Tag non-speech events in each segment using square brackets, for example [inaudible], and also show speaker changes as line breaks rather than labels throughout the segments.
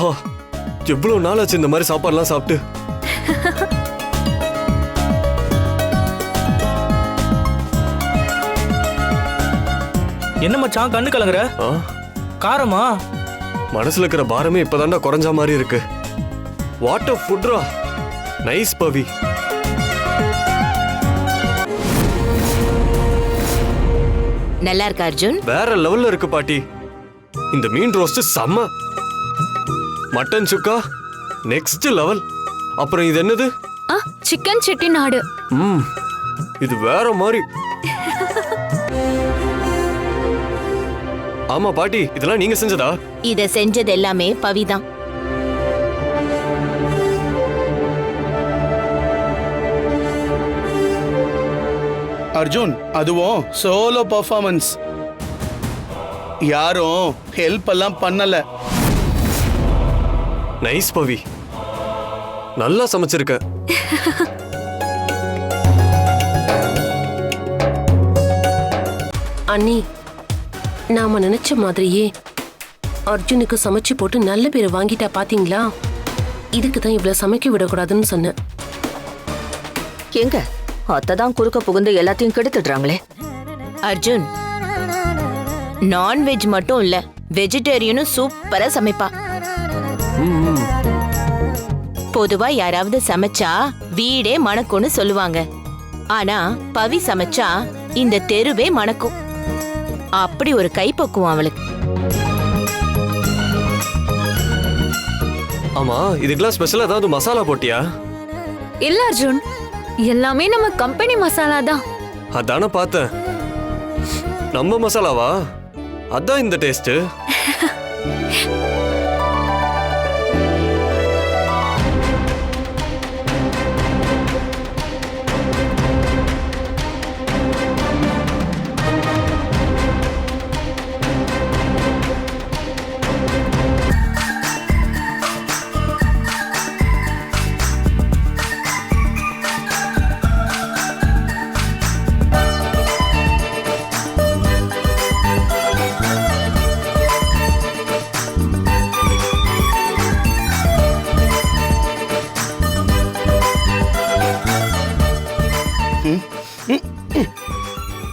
ஆஹா எவ்வளவு நாள் ஆச்சு இந்த மாதிரி சாப்பாடுலாம் சாப்பிட்டு?
என்ன மச்சான் கண்ணு கலங்குற?
ஆ,
காரமா?
மனசுல இருக்கிற பாரமே இப்பதான்டா குறைஞ்ச மாதிரி இருக்கு. வாட்டர் ஃபுட்ரா நைஸ் பவி.
நல்லா இருக்கா அர்ஜுன்?
வேற லெவல்ல இருக்கு பாட்டி. இந்த மீன் ரோஸ்ட் செம்ம. மட்டன் சுக்கா? நெக்ஸ்ட் லெவல் அப்புறம் இது என்னது?
ஆ சிக்கன் செட்டிநாடு
ம் இது வேற மாதிரி. ஆமா பாட்டி இதெல்லாம் நீங்க செஞ்சதா?
இத செஞ்சது எல்லாமே பவிதான்.
அர்ஜுன் அதுவும் சோலோ பர்ஃபார்மன்ஸ் யாரும் ஹெல்ப் எல்லாம் பண்ணல.
நைஸ் பவி நல்லா சமைச்சிருக்க.
அண்ணி நாம நினைச்ச மாதிரியே அர்ஜுனுக்கு சமைச்சு போட்டு நல்ல பேர் வாங்கிட்டா பாத்தீங்களா? இதுக்கு தான் இவ்வளவு சமைக்க விடக்கூடாதுன்னு சொன்னேன்.
எங்க? அத்தை தான் குறுக்க புகுந்து எல்லாத்தையும் கெடுத்துடுறாங்களே.
அர்ஜுன் நான்வெஜ் மட்டும் இல்ல வெஜிடேரியனும் சூப்பரா சமைப்பா. பொதுவா யாராவது சமைச்சா வீடே மணக்கும்னு சொல்லுவாங்க. ஆனா பவி சமைச்சா இந்த தெருவே மணக்கும். அப்படி ஒரு கைப்பக்குவம் அவளுக்கு.
ஆமா இதுக்கெல்லாம் ஸ்பெஷலா ஏதாவது மசாலா போட்டியா?
இல்ல அர்ஜுன் எல்லாமே நம்ம கம்பெனி மசாலா தான்.
அதானே பார்த்தேன். நம்ம மசாலாவா? அதான் இந்த டேஸ்ட்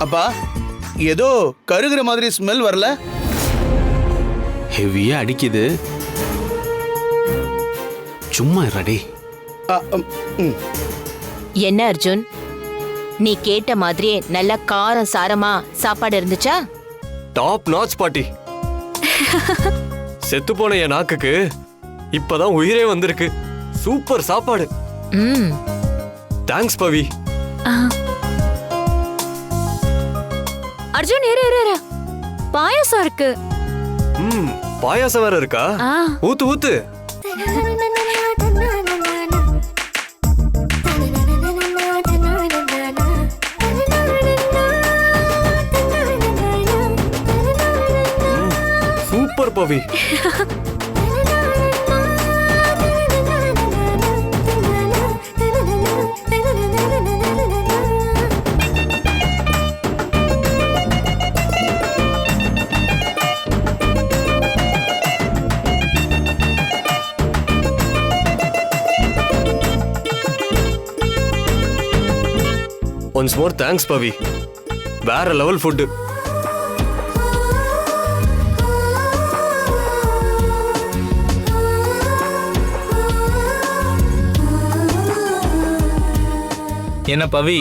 அப்பா ஏதோ கருகிற மாதிரி ஸ்மெல் வரல.
ஹெவியா அடிக்குது. சும்மா இருடே.
என்ன அர்ஜுன்? நீ கேட்ட மாதிரியே நல்ல காரம் சாரமா சாப்பாடு இருந்துச்சா?
டாப் நாச் பாட்டி. [laughs] செத்து போன என் நாக்குக்கு இப்பதான் உயிரே வந்திருக்கு. சூப்பர் சாப்பாடு.
ம்.
தேங்க்ஸ் பவி.
ஆ. அர்ஜுன் இரு இரு இரு. பாயாசம் இருக்கு.
ம் பாயாசம் வேற இருக்கா?
ஆ.
ஊத்து ஊத்து. Super Pavi. [laughs] Once more thanks Pavi வேற லெவல் ஃபுட்டு
என்ன பவி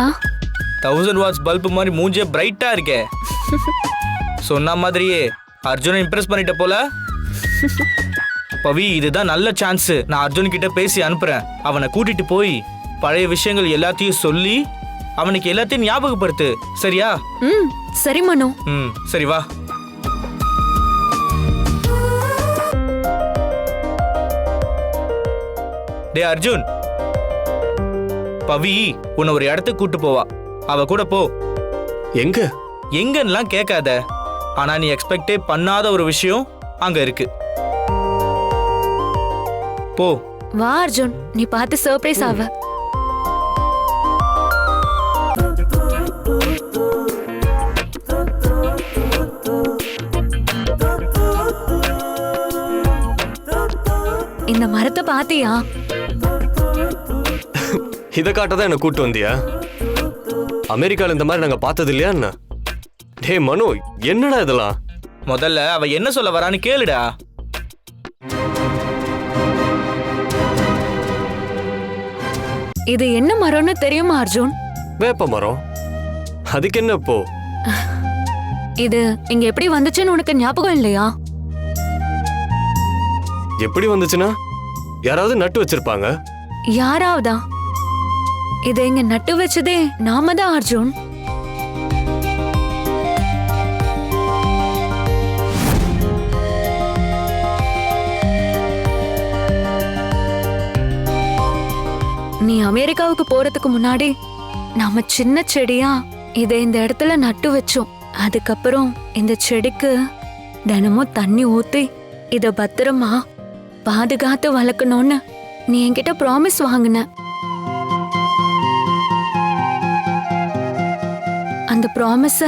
ஆ?
தௌசண்ட் வாட்ஸ் பல்ப் மாதிரி மூஞ்சே பிரைட்டா இருக்கே. சொன்ன மாதிரியே அர்ஜுனை இம்ப்ரெஸ் பண்ணிட்ட போல. [laughs] பவி இதுதான் நல்ல சான்ஸ் நான் அர்ஜுன் கிட்ட பேசி அனுப்புறேன். அவனை கூட்டிட்டு போய் பழைய விஷயங்கள் எல்லாத்தையும் சொல்லி அவனுக்கு எல்லாத்தையும் ஞாபகப்படுத்து. சரியா?
ம் சரி மனோ.
ம் சரி வா. டே அர்ஜுன். பவி உன்னை ஒரு இடத்துக்கு கூட்டு போவா. அவ கூட போ.
எங்க?
எங்கன்னுலாம் கேட்காத. ஆனா நீ எக்ஸ்பெக்டே பண்ணாத ஒரு விஷயம் அங்க இருக்கு. போ.
வா அர்ஜுன் நீ பார்த்து சர்ப்ரைஸ் ஆவ. மரத்தை பாத்தியா?
இதை காட்ட தான் என்ன கூட்டு வந்தியா? அமெரிக்கால இந்த மாதிரி நாங்க பார்த்தது இல்லையா என்ன? டே மனு என்னடா இதெல்லாம்?
முதல்ல அவ என்ன சொல்ல வரான்னு கேளுடா.
இது என்ன மரம்னு தெரியுமா அர்ஜுன்?
வேப்ப மரம். அதுக்கு என்ன இப்போ?
இது இங்க எப்படி வந்துச்சுன்னு உனக்கு ஞாபகம் இல்லையா?
எப்படி வந்துச்சுன்னா? யாராவது நட்டு வச்சிருப்பாங்க?
யாராவதா? இதை இங்க நட்டு வச்சதே நாம தான் அர்ஜுன். நீ அமெரிக்காவுக்கு போறதுக்கு முன்னாடி நாம சின்ன செடியா இதை இந்த இடத்துல நட்டு வச்சோம். அதுக்கப்புறம் இந்த செடிக்கு தினமும் தண்ணி ஊத்தி இத பத்திரமா பாதுகாத்து வளர்க்கணும்னு நீ என்கிட்ட ப்ராமிஸ் வாங்கின. அந்த ப்ராமிஸ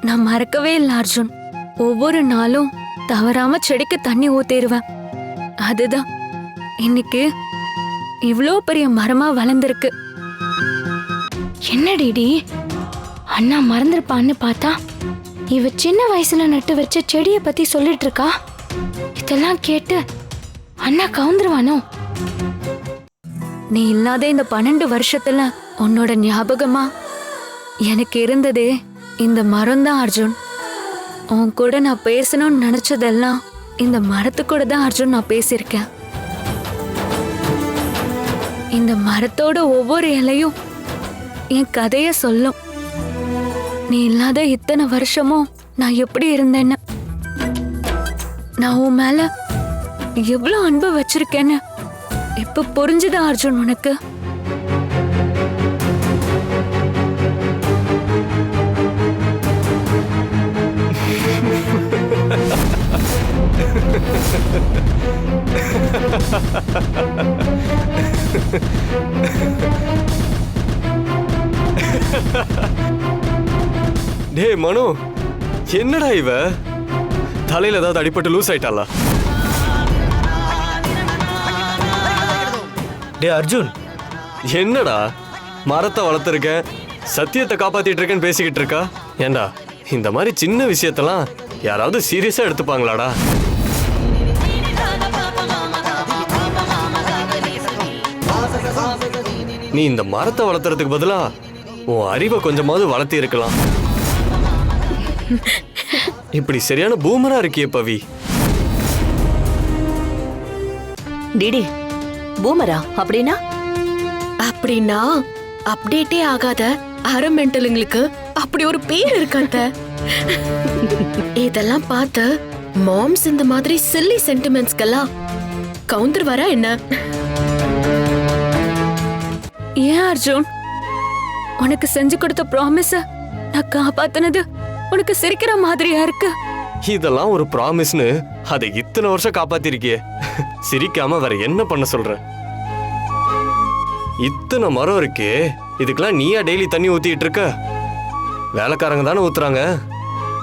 நான் மறக்கவே இல்லை அர்ஜுன். ஒவ்வொரு நாளும் தவறாம செடிக்கு தண்ணி ஊத்திடுவேன். அதுதான். இன்னைக்கு இவ்வளோ பெரிய மரமா வளர்ந்துருக்கு.
என்னடிடி அண்ணா மறந்துருப்பான்னு பார்த்தா இவ சின்ன வயசுல நட்டு வச்ச செடியை பத்தி சொல்லிட்டு இருக்கா? இதெல்லாம் கேட்டு அண்ணா கவுந்துருவானோ?
நீ இல்லாத இந்த பன்னெண்டு வருஷத்துல உன்னோட ஞாபகமா? எனக்கு இருந்ததே இந்த மரம் தான் அர்ஜுன். உன் கூட நான் பேசணும்னு நினைச்சதெல்லாம் இந்த மரத்து கூட தான் அர்ஜுன் நான் பேசியிருக்கேன். இந்த மரத்தோட ஒவ்வொரு இலையும் என் கதைய சொல்லும். நீ இல்லாத இத்தனை வருஷமும் நான் எப்படி இருந்தேன்னு? நான் உன் மேல எவ்வளவு அன்பு வச்சிருக்கேன்னு. இப்ப புரிஞ்சுதா அர்ஜுன் உனக்கு?
டே மனு என்னடா இவ? தலையில ஏதாவது அடிபட்டு லூஸ் ஆயிட்டாளா?
டே அர்ஜுன்.
என்னடா? மரத்தை வளர்த்துருக்கேன். சத்தியத்தை காப்பாத்திட்டு இருக்கேன்னு பேசிக்கிட்டு இருக்கா? ஏண்டா இந்த மாதிரி சின்ன விஷயத்தெல்லாம் யாராவது சீரியஸா எடுத்துப்பாங்களாடா? நீ இந்த மரத்தை வளர்த்துறதுக்கு பதிலா உன் அறிவை கொஞ்சமாவது வளர்த்தி இருக்கலாம். இப்படி சரியான பூமரா இருக்கியே பவி.
டிடி பூமரா அப்படின்னா?
அப்படின்னா அப்டேட்டே ஆகாத அரமெண்டலுங்களுக்கு அப்படி ஒரு பேர் இருக்காத்த இதெல்லாம் பார்த்து மாம்ஸ் இந்த மாதிரி சில்லி சென்டிமெண்ட்ஸ்க்கெல்லாம் கவுண்டர் வரா என்ன?
ஏன் அர்ஜுன்? உனக்கு செஞ்சு கொடுத்த ப்ராமிஸ நான் காப்பாத்துனது உனக்கு சிரிக்கிற மாதிரியா இருக்கு?
இதெல்லாம் ஒரு ப்ராமிஸ்னு அதை இத்தனை வருஷம் காப்பாத்திருக்கியே. சிரிக்காம வேற என்ன பண்ண சொல்ற? இத்தனை மரம் இருக்கே இதுக்கெல்லாம் நீயா டெய்லி தண்ணி ஊத்திட்டு இருக்க? வேலைக்காரங்க தானே ஊத்துறாங்க.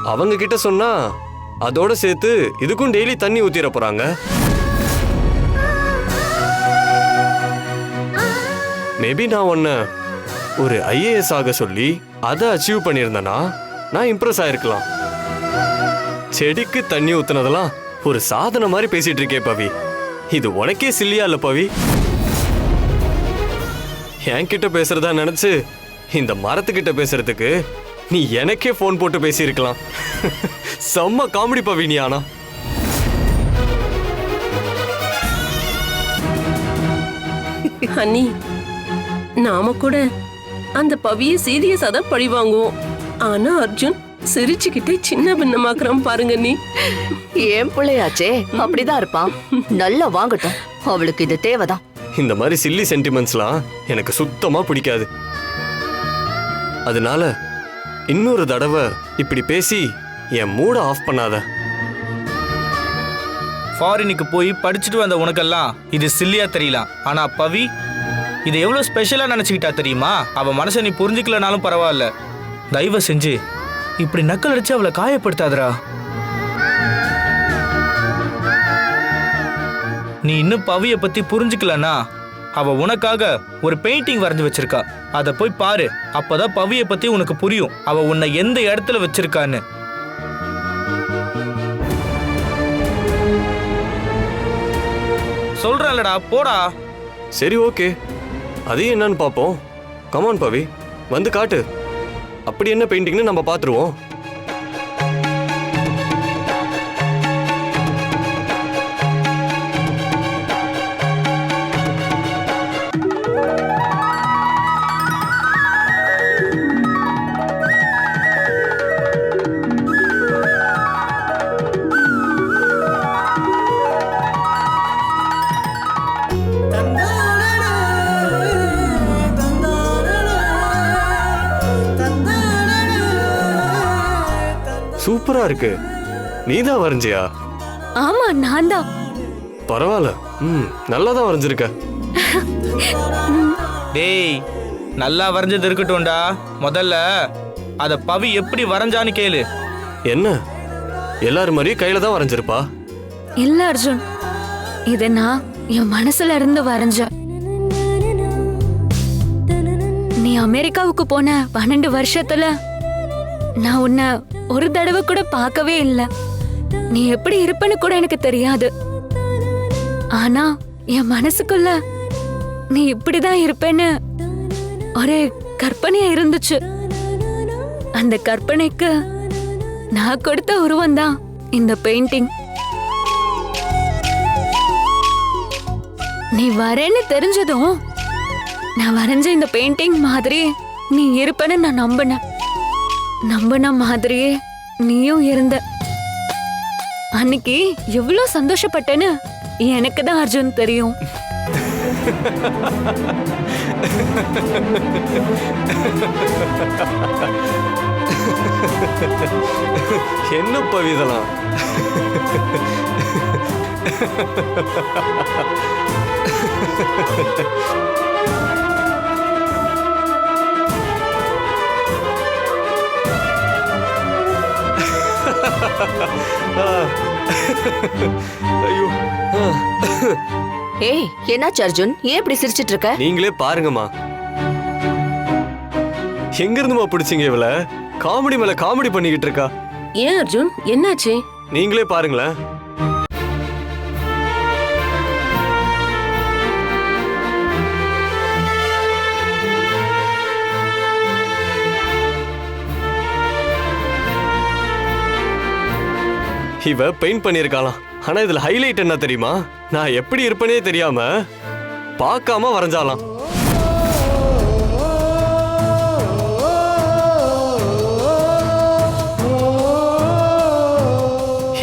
அவங்க கிட்ட சொன்னா அதோட சேர்த்து இதுக்கும் டெய்லி தண்ணி ஊத்திட போறாங்க. மேபி நான் ஒன்று ஒரு ஐஏஎஸ் ஆக சொல்லி அதை அச்சீவ் பண்ணியிருந்தேன்னா நான் இம்ப்ரெஸ் ஆயிருக்கலாம். செடிக்கு தண்ணி ஊத்துனதெல்லாம் ஒரு சாதனை மாதிரி பேசிட்டு இருக்கே பவி. இது உனக்கே சில்லியா இல்ல பவி? என்கிட்ட பேசுறதா நினைச்சு இந்த மரத்துக்கிட்ட பேசுறதுக்கு நீ எனக்கே ஃபோன் போட்டு பேசியிருக்கலாம். செம்ம காமெடி பவி நீ ஆனா.
அண்ணி நாம கூட அந்த பவியை சீரியஸா தான் பழி வாங்குவோம். ஆனா அர்ஜுன் சிரிச்சுக்கிட்டே சின்ன பின்னமாக்குறான் பாருங்க நீ.
ஏன் பிள்ளையாச்சே? அப்படிதான் இருப்பான். நல்லா வாங்கட்டும். அவளுக்கு இது தேவைதான்.
இந்த மாதிரி சில்லி சென்டிமெண்ட்ஸ்லாம் எனக்கு சுத்தமா பிடிக்காது. அதனால இன்னொரு தடவை இப்படி பேசி என் மூட ஆஃப் பண்ணாத.
ஃபாரினுக்கு போய் படிச்சுட்டு வந்த உனக்கெல்லாம் இது சில்லியா தெரியலாம். ஆனா பவி இதை எவ்வளவு ஸ்பெஷலா நினைச்சுக்கிட்டா தெரியுமா? அவ மனசை நீ புரிஞ்சுக்கலனாலும் பரவாயில்ல. தயவு செஞ்சு இப்படி நக்கல் அடிச்சு அவளை காயப்படுத்தாதரா நீ இன்னும் பவிய பத்தி புரிஞ்சுக்கலனா அவ உனக்காக ஒரு பெயிண்டிங் வரைஞ்சு வச்சிருக்கா. அதை போய் பாரு. அப்பதான் பவிய பத்தி உனக்கு புரியும். அவ உன்னை எந்த இடத்துல வச்சிருக்கான்னு. சொல்றேன்லடா போடா.
சரி ஓகே. அதையும் என்னன்னு பார்ப்போம். Come on Pavi. வந்து காட்டு. அப்படி என்ன பெயிண்டிங்னு நம்ம பார்த்துருவோம். சூப்பரா இருக்கு. நீதான் வரைஞ்சியா?
ஆமா நான் தான்
பரவாயில்ல. ம் நல்லா தான் வரைஞ்சிருக்க.
டேய் நல்லா வரைஞ்சது இருக்கட்டும்டா. முதல்ல அத பவி எப்படி வரைஞ்சான்னு கேளு.
என்ன? எல்லாரும் மாதிரியும் கையில தான் வரைஞ்சிருப்பா?
இல்ல அர்ஜுன். இத நான் என் மனசுல இருந்து வரைஞ்சேன். நீ அமெரிக்காவுக்கு போன பன்னெண்டு வருஷத்துல நான் உன்னை ஒரு தடவை கூட பார்க்கவே இல்லை. நீ எப்படி இருப்பன்னு கூட எனக்கு தெரியாது. ஆனா என் மனசுக்குள்ள நீ இப்படிதான் இருப்பேன்னு ஒரு கற்பனையா இருந்துச்சு. அந்த கற்பனைக்கு நான் கொடுத்த உருவம் தான் இந்த பெயிண்டிங் நீ வரேன்னு தெரிஞ்சதும் நான் வரைஞ்ச இந்த பெயிண்டிங் மாதிரி நீ இருப்பேன்னு நான் நம்பினேன். நம்பின மாதிரியே நீயும் இருந்த. அன்னைக்கு எவ்வளவு சந்தோஷப்பட்டேன்னு எனக்கு தான் அர்ஜுன் தெரியும்.
என்ன பவி இதெல்லாம்? ஐயோ.
ஏய் என்னாச்சு அர்ஜுன்? ஏன் இப்படி சிரிச்சிட்டு இருக்க?
நீங்களே பாருங்கம்மா. எங்க இருந்துமா பிடிச்சீங்க இவள? காமெடி மேல காமெடி பண்ணிக்கிட்டு இருக்கா.
ஏன் அர்ஜுன்? என்னாச்சு?
நீங்களே பாருங்களேன். இவ பெயிண்ட் பண்ணியிருக்காளாம். ஆனா இதுல ஹைலைட் என்ன தெரியுமா? நான் எப்படி இருப்பேனே தெரியாம பார்க்காம வரைஞ்சாலாம்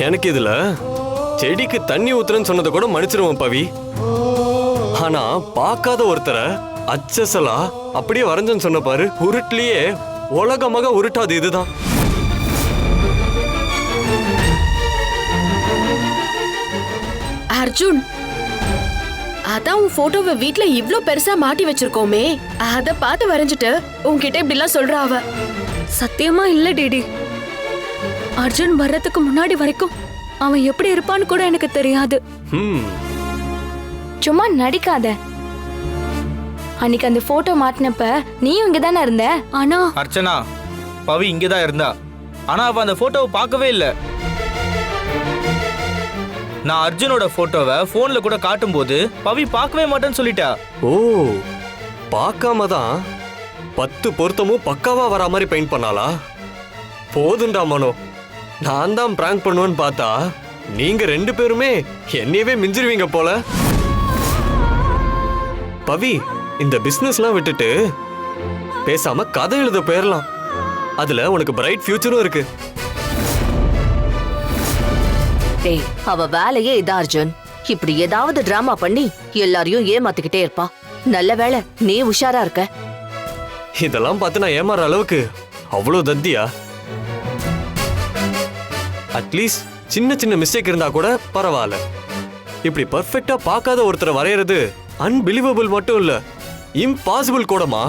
எனக்கு இதுல செடிக்கு தண்ணி ஊத்துறேன்னு சொன்னதை கூட மன்னிச்சிருவோம் பவி. ஆனா பார்க்காத ஒருத்தரை அச்சசலா அப்படியே வரைஞ்சன்னு சொன்ன பாரு உருட்லயே உலகமாக உருட்டாது இதுதான்.
அர்ஜுன் அதான் உன் போட்டோவை வீட்ல இவ்ளோ பெருசா மாட்டி வச்சிருக்கோமே. அத பார்த்து வரைஞ்சிட்டு உன்கிட்ட இப்படி எல்லாம் சொல்றா அவ.
சத்தியமா இல்ல டிடி. அர்ஜுன் வர்றதுக்கு முன்னாடி வரைக்கும் அவன் எப்படி இருப்பான்னு கூட எனக்கு தெரியாது.
ம்
சும்மா நடிக்காத. அன்னைக்கு அந்த போட்டோ மாட்டினப்ப நீயும் இங்க தானே இருந்த?
ஆனா
அர்ச்சனா பவி இங்கே தான் இருந்தா. ஆனா அவ அந்த போட்டோவை பார்க்கவே இல்லை. நான் அர்ஜுனோட போட்டோவை போன்ல கூட காட்டும்போது பவி பார்க்கவே மாட்டேன்னு சொல்லிட்டா.
ஓ பார்க்காம தான் பத்து பொருத்தமும் பக்காவா வரா மாதிரி பெயிண்ட் பண்ணாளா? போதுண்டா மனோ நான் தான் பிராங்க் பண்ணுவேன்னு பார்த்தா நீங்க ரெண்டு பேருமே என்னையவே மிஞ்சிருவீங்க போல. பவி இந்த பிசினஸ்லாம் விட்டுட்டு பேசாம கதை எழுத போயிடலாம் அதுல உனக்கு பிரைட் ஃபியூச்சரும் இருக்கு.
டேய் அவ வேலையே இதான் அர்ஜுன். இப்படி ஏதாவது டிராமா பண்ணி எல்லாரையும் ஏமாத்திக்கிட்டே இருப்பா. நல்ல வேலை நீ உஷாரா இருக்க.
இதெல்லாம் பார்த்து நான் ஏமாற அளவுக்கு அவ்வளோ தத்தியா அட்லீஸ்ட் சின்ன சின்ன மிஸ்டேக் இருந்தா கூட பரவாயில்ல. இப்படி பர்ஃபெக்டா பார்க்காத ஒருத்தரை வரையறது அன்பிலீவபிள் மட்டும் இல்ல இம்பாசிபிள் கூடமா?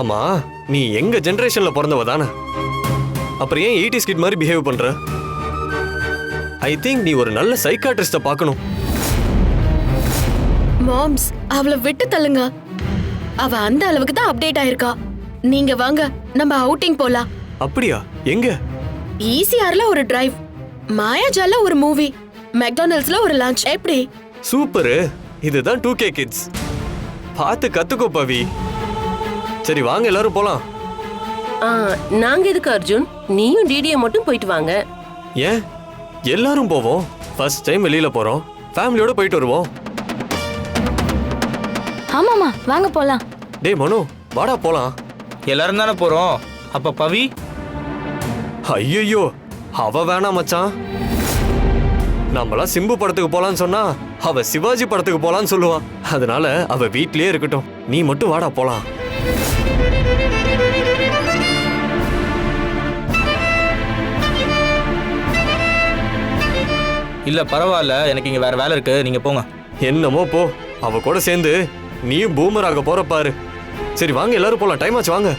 ஆமா. நீ எங்க ஜெனரேஷன்ல பிறந்தவ தானே? அப்புறம் ஏன் எயிட்டி ஸ்கிட் மாதிரி பிஹேவ் பண்ற? ஐ திங்க் நீ ஒரு நல்ல சைக்காட்ரிஸ்ட பார்க்கணும்.
மாம்ஸ் அவளை விட்டு தள்ளுங்க. அவ அந்த அளவுக்கு தான் அப்டேட் ஆயிருக்கா. நீங்க வாங்க நம்ம அவுட்டிங் போலாம்.
அப்படியா? எங்க?
ஈசிஆர்ல ஒரு டிரைவ் மாயாஜால ஒரு மூவி மெக்டானல்ட்ஸ்ல ஒரு லஞ்ச் எப்படி?
சூப்பரு இதுதான் டூ கே கிட்ஸ் பார்த்து கத்துக்கோ பவி. சரி வாங்க எல்லாரும் போலாம்.
ஆ, நாங்க எதுக்கு அர்ஜுன்? நீயும் டிடியை மட்டும் போயிட்டு வாங்க.
ஏன்? எல்லாரும் போவோம். ஃபர்ஸ்ட் டைம் வெளியில போறோம். ஃபேமிலியோட போயிட்டு வருவோம்.
ஆமாமா வாங்க போலாம்.
டேய் மனு வாடா போலாம்.
எல்லாரும் தானே போறோம். அப்ப பவி?
ஐயோ அவ வேணாம் மச்சான். நம்மளாம் சிம்பு படத்துக்கு போலான்னு சொன்னா அவ சிவாஜி படத்துக்கு போலான்னு சொல்லுவா. அதனால அவ வீட்லயே இருக்கட்டும். நீ மட்டும் வாடா போலாம்.
இல்லை பரவாயில்ல. எனக்கு இங்கே வேறு வேலை இருக்குது நீங்கள் போங்க.
என்னமோ போ. அவ கூட சேர்ந்து நீயும் பூமராக ஆக போற பாரு. சரி வாங்க எல்லாரும் போலாம். டைம் ஆச்சு வாங்க.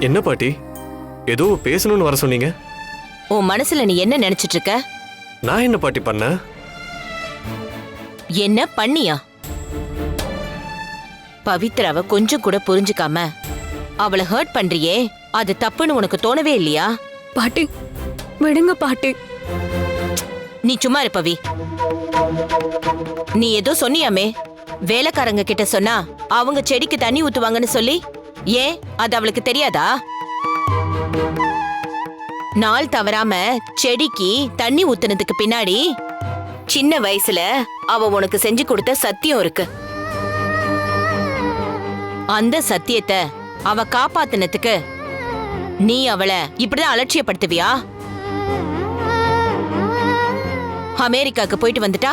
என்ன பாட்டி? ஏதோ பேசணும்னு வர சொன்னீங்க.
உன் மனசுல நீ என்ன நினைச்சிட்டு இருக்க
நான் என்ன பாட்டி பண்ணேன்
என்ன பண்ணியா? பவித்ராவை கொஞ்சம் கூட புரிஞ்சுக்காம அவளை ஹர்ட் பண்றியே அது தப்புன்னு உனக்கு தோணவே இல்லையா?
பாட்டி விடுங்க பாட்டி.
நீ சும்மா இரு பவி. நீ ஏதோ சொன்னியாமே வேலைக்காரங்க கிட்ட சொன்னா அவங்க செடிக்கு தண்ணி ஊத்துவாங்கன்னு சொல்லி ஏன் அது அவளுக்கு தெரியாதா? நாள் தவறாம செடிக்கு தண்ணி ஊத்துனதுக்கு பின்னாடி சின்ன வயசுல அவ உனக்கு செஞ்சு கொடுத்த சத்தியம் இருக்கு. அந்த சத்தியத்தை அவ காப்பாத்துனதுக்கு நீ அவளை இப்படிதான் அலட்சியப்படுத்துவியா? அமெரிக்காக்கு போயிட்டு வந்துட்டா?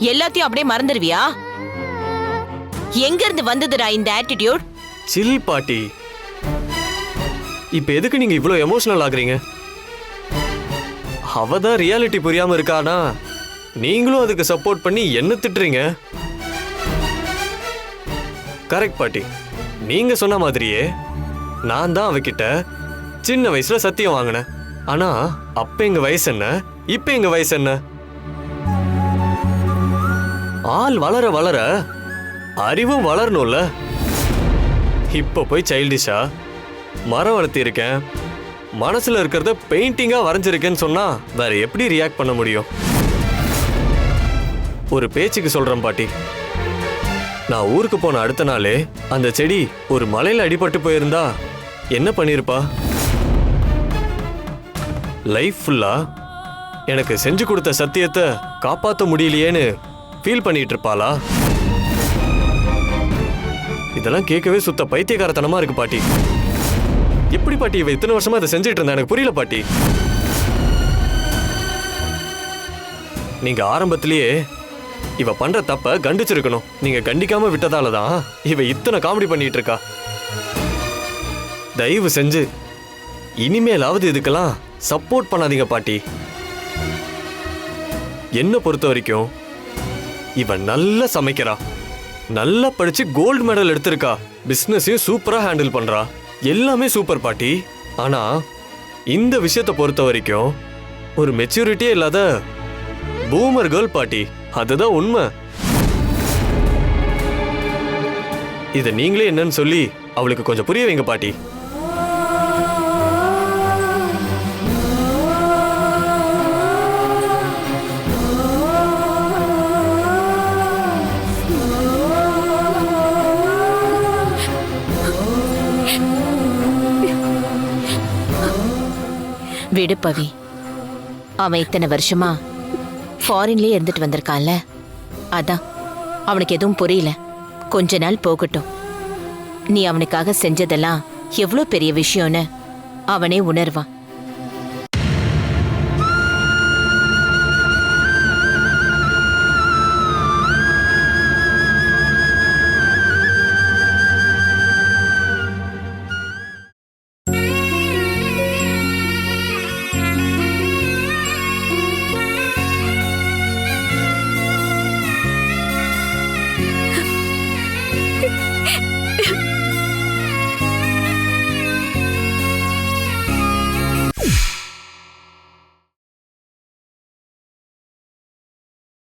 எல்லாத்தையும் அப்படியே மறந்துடுவியா? எங்க இருந்து வந்ததுடா இந்த ஆட்டிடியூட்
சில் பாட்டி. இப்போ எதுக்கு நீங்கள் இவ்வளோ எமோஷனல் ஆகுறீங்க? அவ தான் ரியாலிட்டி புரியாமல் இருக்கானா? நீங்களும் அதுக்கு சப்போர்ட் பண்ணி என்ன திட்டுறீங்க? கரெக்ட் பாட்டி. நீங்கள் சொன்ன மாதிரியே நான் தான் அவகிட்ட சின்ன வயசில் சத்தியம் வாங்கினேன். ஆனால் அப்போ எங்கள் வயசு என்ன? இப்போ எங்கள் வயசு என்ன? ஆள் வளர வளர அறிவும் வளரணும்ல. இப்போ போய் சைல்டிஷா மரம் வளர்த்திருக்கேன். மனசில் இருக்கிறத பெயிண்டிங்காக வரைஞ்சிருக்கேன்னு சொன்னால் வேற எப்படி ரியாக்ட் பண்ண முடியும்? ஒரு பேச்சுக்கு சொல்கிறேன் பாட்டி. நான் ஊருக்கு போன அடுத்த நாளே அந்த செடி ஒரு மலையில் அடிபட்டு போயிருந்தா என்ன பண்ணியிருப்பா லைஃப் ஃபுல்லாக எனக்கு செஞ்சு கொடுத்த சத்தியத்தை காப்பாற்ற முடியலையேன்னு ஃபீல் பண்ணிட்டு இருப்பாளா? இதெல்லாம் கேட்கவே சுத்த பைத்தியக்காரத்தனமா இருக்கு பாட்டி. எப்படி பாட்டி? இவ இத்தனை வருஷமா இதை செஞ்சுட்டு இருந்தா? எனக்கு புரியல பாட்டி. நீங்க ஆரம்பத்திலேயே இவ பண்ற தப்ப கண்டிச்சிருக்கணும். நீங்க கண்டிக்காம விட்டதால தான் இவ இத்தனை காமெடி பண்ணிட்டு இருக்கா. தயவு செஞ்சு இனிமேலாவது இதுக்கெல்லாம் சப்போர்ட் பண்ணாதீங்க பாட்டி. என்ன பொறுத்த வரைக்கும் இவன் நல்லா சமைக்கிறா. நல்லா படிச்சு கோல்டு மெடல் எடுத்திருக்கா. பிஸ்னஸையும் சூப்பரா ஹேண்டில் பண்றா. எல்லாமே சூப்பர் பாட்டி. ஆனா இந்த விஷயத்தை பொறுத்த வரைக்கும் ஒரு மெச்சூரிட்டியே இல்லாத பூமர் கேர்ள் பாட்டி. அதுதான் உண்மை. இதை நீங்களே என்னன்னு சொல்லி அவளுக்கு கொஞ்சம் புரிய வைங்க பாட்டி.
விடு பவி. அவன் இத்தனை வருஷமா ஃபாரின்லயே இருந்துட்டு வந்திருக்கான்ல? அதான். அவனுக்கு எதுவும் புரியல. கொஞ்ச நாள் போகட்டும். நீ அவனுக்காக செஞ்சதெல்லாம் எவ்வளோ பெரிய விஷயம்னு அவனே உணர்வான்.